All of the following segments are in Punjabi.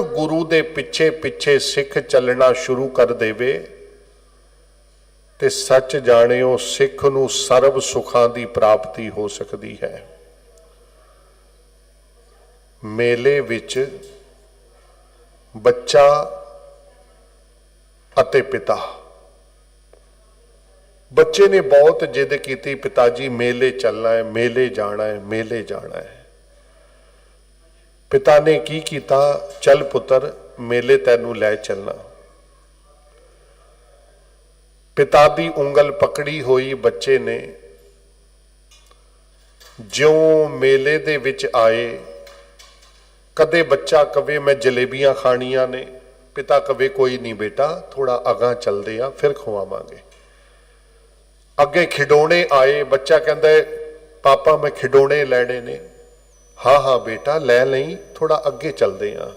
ਗੁਰੂ ਦੇ ਪਿੱਛੇ ਪਿੱਛੇ ਸਿੱਖ ਚੱਲਣਾ ਸ਼ੁਰੂ ਕਰ ਦੇਵੇ ਤੇ ਸੱਚ ਜਾਣਿਓ ਸਿੱਖ ਨੂੰ ਸਰਬ ਸੁਖਾਂ ਦੀ ਪ੍ਰਾਪਤੀ ਹੋ ਸਕਦੀ ਹੈ। ਮੇਲੇ ਵਿੱਚ ਬੱਚਾ ਅਤੇ ਪਿਤਾ। ਬੱਚੇ ਨੇ ਬਹੁਤ ਜਿੱਦ ਕੀਤੀ, ਪਿਤਾ ਜੀ ਮੇਲੇ ਚੱਲਣਾ ਹੈ, ਮੇਲੇ ਜਾਣਾ ਹੈ, ਮੇਲੇ ਜਾਣਾ ਹੈ। ਪਿਤਾ ਨੇ ਕੀ ਕੀਤਾ? ਚੱਲ ਪੁੱਤਰ, ਮੇਲੇ ਤੈਨੂੰ ਲੈ ਚੱਲਣਾ। ਪਿਤਾ ਦੀ ਉਂਗਲ ਪਕੜੀ ਹੋਈ ਬੱਚੇ ਨੇ। ਜਿਉਂ ਮੇਲੇ ਦੇ ਵਿੱਚ ਆਏ, ਕਦੇ ਬੱਚਾ ਕਵੇ ਮੈਂ ਜਲੇਬੀਆਂ ਖਾਣੀਆਂ ਨੇ। ਪਿਤਾ ਕਵੇ ਕੋਈ ਨਹੀਂ ਬੇਟਾ ਥੋੜਾ ਅਗਾਂ ਚੱਲਦੇ ਆ, ਫਿਰ ਖਵਾਵਾਂਗੇ। ਅੱਗੇ ਖਿਡੌਣੇ ਆਏ, ਬੱਚਾ ਕਹਿੰਦਾ, ਪਾਪਾ, ਮੈਂ ਖਿਡੌਣੇ ਲੈਣੇ ਨੇ। ਹਾਂ ਹਾਂ ਬੇਟਾ, ਲੈ ਲਈ, ਥੋੜਾ ਅੱਗੇ ਚੱਲਦੇ ਆ।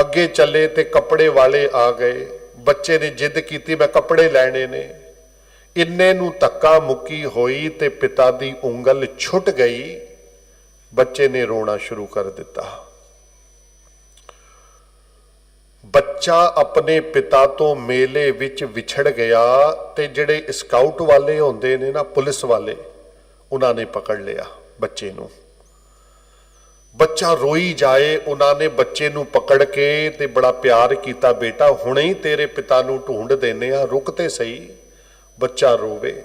ਅੱਗੇ ਚੱਲੇ ਤੇ ਕੱਪੜੇ ਵਾਲੇ ਆ ਗਏ। ਬੱਚੇ ਨੇ ਜਿੱਦ ਕੀਤੀ, ਮੈਂ ਕੱਪੜੇ ਲੈਣੇ ਨੇ। ਇੰਨੇ ਨੂੰ ਧੱਕਾ ਮੁੱਕੀ ਹੋਈ ਤੇ ਪਿਤਾ ਦੀ ਉਂਗਲ ਛੁੱਟ ਗਈ। ਬੱਚੇ ਨੇ ਰੋਣਾ ਸ਼ੁਰੂ ਕਰ ਦਿੱਤਾ। ਬੱਚਾ ਆਪਣੇ ਪਿਤਾ ਤੋਂ ਮੇਲੇ ਵਿੱਚ ਵਿਛੜ ਗਿਆ ਤੇ ਜਿਹੜੇ ਸਕਾਊਟ ਵਾਲੇ ਹੁੰਦੇ ਨੇ ਨਾ, ਪੁਲਿਸ ਵਾਲੇ, ਉਹਨਾਂ ਨੇ ਪਕੜ ਲਿਆ ਬੱਚੇ ਨੂੰ। ਬੱਚਾ ਰੋਈ ਜਾਏ, ਉਹਨਾਂ ਨੇ ਬੱਚੇ ਨੂੰ ਪਕੜ ਕੇ ਤੇ ਬੜਾ ਪਿਆਰ ਕੀਤਾ, ਬੇਟਾ, ਹੁਣੇ ਹੀ ਤੇਰੇ ਪਿਤਾ ਨੂੰ ਢੂੰਡ ਦੇਨੇ ਆ ਰੁਕ ਤੇ ਸਹੀ, ਬੱਚਾ ਰੋਵੇ।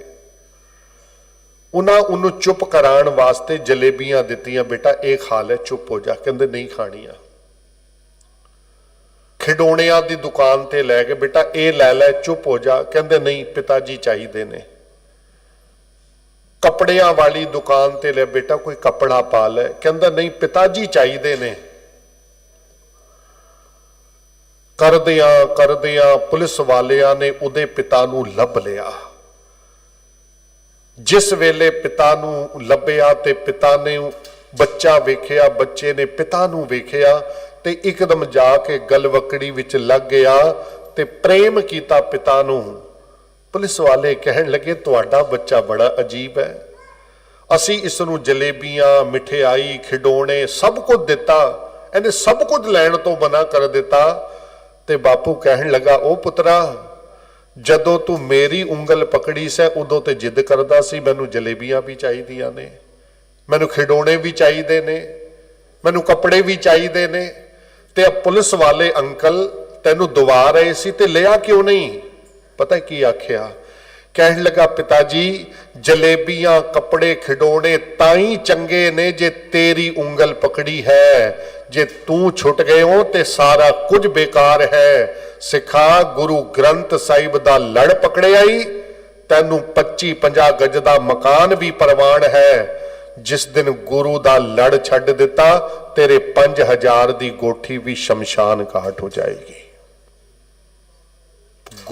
ਉਹਨਾਂ ਉਹਨੂੰ ਚੁੱਪ ਕਰਾਉਣ ਵਾਸਤੇ ਜਲੇਬੀਆਂ ਦਿੱਤੀਆਂ, ਬੇਟਾ, ਇਹ ਖਾ ਲੈ, ਚੁੱਪ ਹੋ ਜਾ। ਕਹਿੰਦੇ, ਨਹੀਂ ਖਾਣੀਆਂ। ਖਿਡੌਣਿਆਂ ਦੀ ਦੁਕਾਨ ਤੇ ਲੈ ਕੇ, ਬੇਟਾ, ਇਹ ਲੈ ਲੈ, ਚੁੱਪ ਹੋ ਜਾ। ਕਹਿੰਦੇ, ਨਹੀਂ, ਪਿਤਾ ਜੀ ਚਾਹੀਦੇ ਨੇ। ਕੱਪੜਿਆਂ ਵਾਲੀ ਦੁਕਾਨ ਤੇ ਲੈ ਬੇਟਾ ਕੋਈ ਕੱਪੜਾ ਪਾ ਲੈ। ਕਹਿੰਦਾ, ਨਹੀਂ ਪਿਤਾ ਜੀ ਚਾਹੀਦੇ ਨੇ। ਕਰਦਿਆਂ ਕਰਦਿਆਂ ਪੁਲਿਸ ਵਾਲਿਆਂ ਨੇ ਉਹਦੇ ਪਿਤਾ ਨੂੰ ਲੱਭ ਲਿਆ। ਜਿਸ ਵੇਲੇ ਪਿਤਾ ਨੂੰ ਲੱਭਿਆ ਤੇ ਪਿਤਾ ਨੇ ਬੱਚਾ ਵੇਖਿਆ, ਬੱਚੇ ਨੇ ਪਿਤਾ ਨੂੰ ਵੇਖਿਆ ਤੇ ਇੱਕਦਮ ਜਾ ਕੇ ਗਲਵਕੜੀ ਵਿੱਚ ਲੱਗ ਗਿਆ ਤੇ ਪ੍ਰੇਮ ਕੀਤਾ ਪਿਤਾ ਨੂੰ। ਪੁਲਿਸ ਵਾਲੇ ਕਹਿਣ ਲੱਗੇ, ਤੁਹਾਡਾ ਬੱਚਾ ਬੜਾ ਅਜੀਬ ਹੈ। ਅਸੀਂ ਇਸ ਨੂੰ ਜਲੇਬੀਆਂ ਮਠਿਆਈ ਖਿਡੌਣੇ ਸਭ ਕੁਝ ਦਿੱਤਾ। ਇਹਨੇ ਸਭ ਕੁਝ ਲੈਣ ਤੋਂ ਮਨਾ ਕਰ ਦਿੱਤਾ ਤੇ ਬਾਪੂ ਕਹਿਣ ਲੱਗਾ ਉਹ ਪੁੱਤਰਾ, ਜਦੋਂ ਤੂੰ ਮੇਰੀ ਉਂਗਲ ਪਕੜੀ ਸੈ, ਉਦੋਂ ਤੇ ਜਿੱਦ ਕਰਦਾ ਸੀ, ਮੈਨੂੰ ਜਲੇਬੀਆਂ ਵੀ ਚਾਹੀਦੀਆਂ ਨੇ, ਮੈਨੂੰ ਖਿਡੌਣੇ ਵੀ ਚਾਹੀਦੇ ਨੇ, ਮੈਨੂੰ ਕੱਪੜੇ ਵੀ ਚਾਹੀਦੇ ਨੇ ਤੇ ਇਹ ਪੁਲਿਸ ਵਾਲੇ ਅੰਕਲ ਤੈਨੂੰ ਦਵਾ ਰਹੇ ਸੀ ਤੇ ਲਿਆ ਕਿਉਂ ਨਹੀਂ? ਪਤਾ ਕੀ ਆਖਿਆ? ਕਹਿਣ ਲੱਗਾ ਪਿਤਾ ਜੀ ਜਲੇਬੀਆਂ, ਕੱਪੜੇ ਖਿਡੌਣੇ ਤਾਂ ਹੀ ਚੰਗੇ ਨੇ ਜੇ ਤੇਰੀ ਉਂਗਲ ਪਕੜੀ ਹੈ। ਜੇ ਤੂੰ ਛੁੱਟ ਗਏ ਹੋ ਤੇ ਸਾਰਾ ਕੁਝ ਬੇਕਾਰ ਹੈ। ਸਿਖਾ, ਗੁਰੂ ਗ੍ਰੰਥ ਸਾਹਿਬ ਦਾ ਲੜ ਪਕੜਿਆ ਹੀ ਤੈਨੂੰ 25 50 ਗਜ ਦਾ ਮਕਾਨ ਵੀ ਪ੍ਰਵਾਨ ਹੈ। ਜਿਸ ਦਿਨ ਗੁਰੂ ਦਾ ਲੜ ਛੱਡ ਦਿੱਤਾ, ਤੇਰੇ 5000 ਦੀ ਗੋਠੀ ਵੀ ਸ਼ਮਸ਼ਾਨ ਘਾਟ ਹੋ ਜਾਏਗੀ।